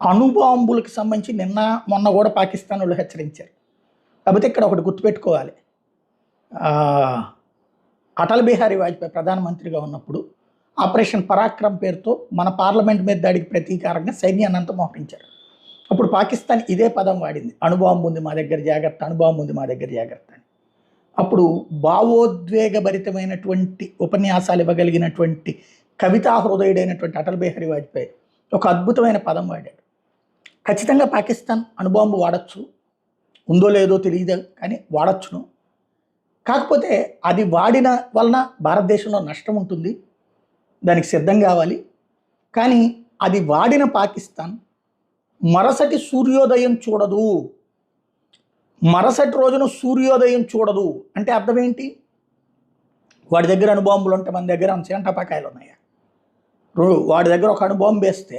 అణుబాంబులకు సంబంధించి నిన్న మొన్న కూడా పాకిస్తాన్ వాళ్ళు హెచ్చరించారు. కాకపోతే ఇక్కడ ఒకటి గుర్తుపెట్టుకోవాలి. అటల్ బిహారీ వాజ్పేయి ప్రధానమంత్రిగా ఉన్నప్పుడు ఆపరేషన్ పరాక్రమ్ పేరుతో మన పార్లమెంట్ మీద దాడికి ప్రతీకారంగా సైన్యాన్ని అంతా మోహరించారు అప్పుడు పాకిస్తాన్ ఇదే పదం వాడింది. అణుబాంబు ఉంది మా దగ్గర జాగ్రత్త అణుబాంబు ఉంది మా దగ్గర జాగ్రత్త అని. అప్పుడు భావోద్వేగభరితమైనటువంటి ఉపన్యాసాలు ఇవ్వగలిగినటువంటి కవితా హృదయుడైనటువంటి అటల్ బిహారీ వాజ్పేయి ఒక అద్భుతమైన పదం వాడాడు. ఖచ్చితంగా పాకిస్తాన్ అణుబాంబు వాడచ్చు. ఉందో లేదో తెలియదు కానీ వాడచ్చును. కాకపోతే అది వాడిన వలన భారతదేశంలో నష్టం ఉంటుంది. దానికి సిద్ధం కావాలి. కానీ అది వాడిన పాకిస్తాన్ మరసటి సూర్యోదయం చూడదు. మరసటి రోజున సూర్యోదయం చూడదు. అంటే అర్థం ఏంటి? వాడి దగ్గర అణుబాంబులు ఉంటే మన దగ్గర అంత ఉన్నాయా? వాడి దగ్గర ఒక అణుబాంబు వేస్తే